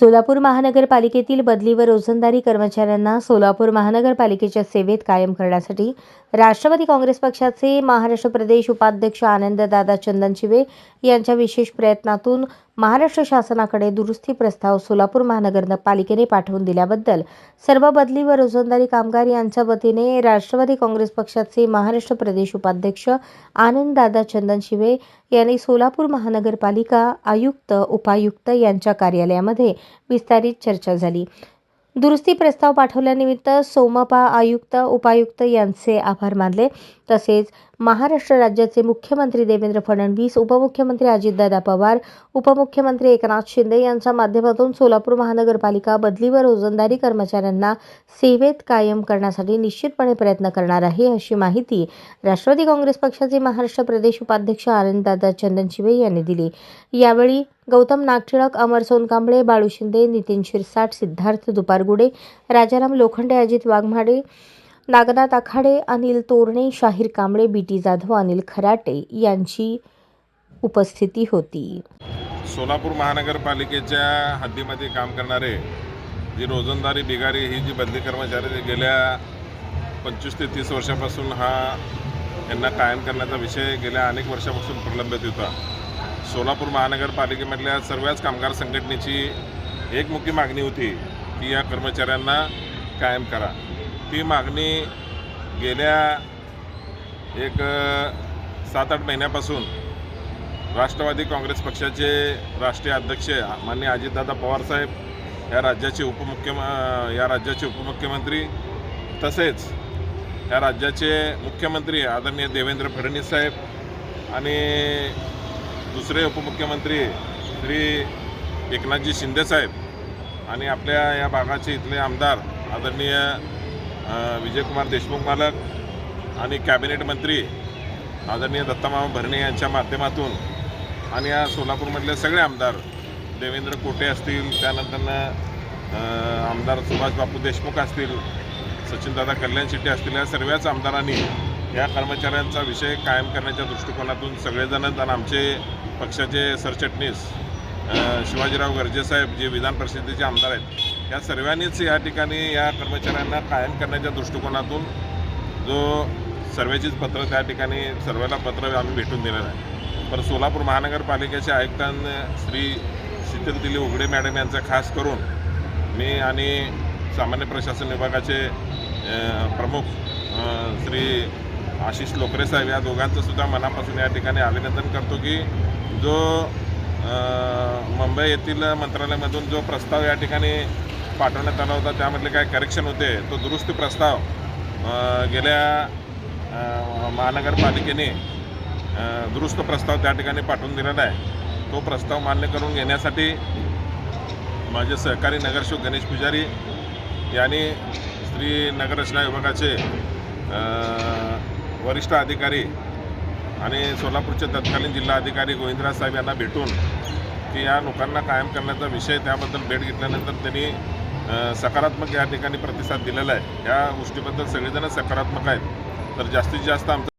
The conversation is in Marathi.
सोलापूर महानगरपालिकेतील बदली व रोजंदारी कर्मचाऱ्यांना सोलापूर महानगरपालिकेच्या सेवेत कायम करण्यासाठी राष्ट्रवादी काँग्रेस पक्षाचे महाराष्ट्र प्रदेश उपाध्यक्ष आनंददादा चंदनशिवे यांच्या विशेष प्रयत्नातून महाराष्ट्र शासनाकडे दुरुस्ती प्रस्ताव सोलापूर महानगरपालिकेने पाठवून दिल्याबद्दल सर्व बदली व रोजंदारी कामगार यांच्या वतीने राष्ट्रवादी काँग्रेस पक्षाचे महाराष्ट्र प्रदेश उपाध्यक्ष आनंददादा चंदनशिवे यांनी सोलापूर महानगरपालिका आयुक्त उपायुक्त यांच्या कार्यालयामध्ये विस्तारित चर्चा झाली. दुरुस्ती प्रस्ताव पाठवल्यानिमित्त सोमपा आयुक्त उपायुक्त यांचे आभार मानले. तसेच महाराष्ट्र राज्याचे मुख्यमंत्री देवेंद्र फडणवीस उपमुख्यमंत्री अजितदादा पवार उपमुख्यमंत्री एकनाथ शिंदे यांच्या माध्यमातून सोलापूर महानगरपालिका बदली व रोजंदारी कर्मचाऱ्यांना सेवेत कायम करण्यासाठी निश्चितपणे प्रयत्न करणार आहे अशी माहिती राष्ट्रवादी काँग्रेस पक्षाचे महाराष्ट्र प्रदेश उपाध्यक्ष आनंददादा चंदनशिवे यांनी दिली. यावेळी गौतम नागटिळक अमर सोनकांबळे बाळू शिंदे नितीन शिरसाट सिद्धार्थ दुपारगुडे राजाराम लोखंडे अजित वाघमाडे नागनाथ आखाडे अनिल तोरणे शाहीर कांबळे बी टी जाधव अनिल खराटे यांची उपस्थिती होती. सोलापूर महानगरपालिकेच्या हद्दीमध्ये काम करणारे जी रोजंदारी बिगारी ही जी बदली कर्मचारी जे गेल्या पंचवीस ते तीस वर्षापासून हा यांना कायम करण्याचा विषय गेल्या अनेक वर्षापासून प्रलंबित होता. सोलापूर महानगरपालिकेमधल्या सर्वच कामगार संघटनेची एकमुखी मागणी होती की या कर्मचाऱ्यांना कायम करा. ती मागणी गेल्या एक सात आठ महिन्यापासून राष्ट्रवादी काँग्रेस पक्षाचे राष्ट्रीय अध्यक्ष माननीय अजितदादा पवारसाहेब या राज्याचे उपमुख्य या राज्याचे उपमुख्यमंत्री तसेच या राज्याचे मुख्यमंत्री आदरणीय देवेंद्र फडणवीस साहेब आणि दुसरे उपमुख्यमंत्री श्री एकनाथजी शिंदेसाहेब आणि आपल्या या भागाचे इथले आमदार आदरणीय विजयकुमार देशमुख मालक आणि कॅबिनेट मंत्री आदरणीय दत्तामामा भरणे यांच्या माध्यमातून आणि या सोलापूरमधले सगळे आमदार देवेंद्र कोटे असतील त्यानंतर आमदार सुभाष बापू देशमुख असतील सचिनदादा कल्याण शेट्टी असतील या सर्वच आमदारांनी या कर्मचाऱ्यांचा विषय कायम करण्याच्या दृष्टिकोनातून सगळेजण आणि आमचे पक्षाचे सरचिटणीस शिवाजीराव गर्जेसाहेब जे विधान परिषदेचे आमदार आहेत या सर्वांनीच या ठिकाणी या कर्मचाऱ्यांना कायम करण्याच्या दृष्टिकोनातून जो सर्वेचीच पत्र त्या ठिकाणी सर्वांना पत्र आम्ही भेटून दिलेलं आहे. पण सोलापूर महानगरपालिकेचे आयुक्तांनी श्री शीतल दिली उघडे मॅडम यांचा खास करून मी आणि सामान्य प्रशासन विभागाचे प्रमुख श्री आशिष लोकरे साहेब या दोघांचं सुद्धा मनापासून या ठिकाणी अभिनंदन करतो की जो मुंबई येथील मंत्रालयामधून जो प्रस्ताव या ठिकाणी पाठवण्यात आला होता. त्यामधले काय करेक्शन होते तो दुरुस्ती प्रस्ताव गेल्या महानगरपालिकेने दुरुस्त प्रस्ताव त्या ठिकाणी पाठवून दिलेला आहे. तो प्रस्ताव मान्य करून घेण्यासाठी माझे सहकारी नगरसेवक गणेश पुजारी यांनी श्री नगररचना विभागाचे वरिष्ठ अधिकारी आणि सोलापूरचे तत्कालीन जिल्हा अधिकारी गोविंदराज साहेब यांना भेटून की या लोकांना कायम करण्याचा विषय त्याबद्दल भेट घेतल्यानंतर त्यांनी सकारात्मक या ठिकाणी प्रतिसाद दिलेला आहे. या गोष्टीबद्दल सगळेजण सकारात्मक आहेत. तर जास्तीत जास्त आमचं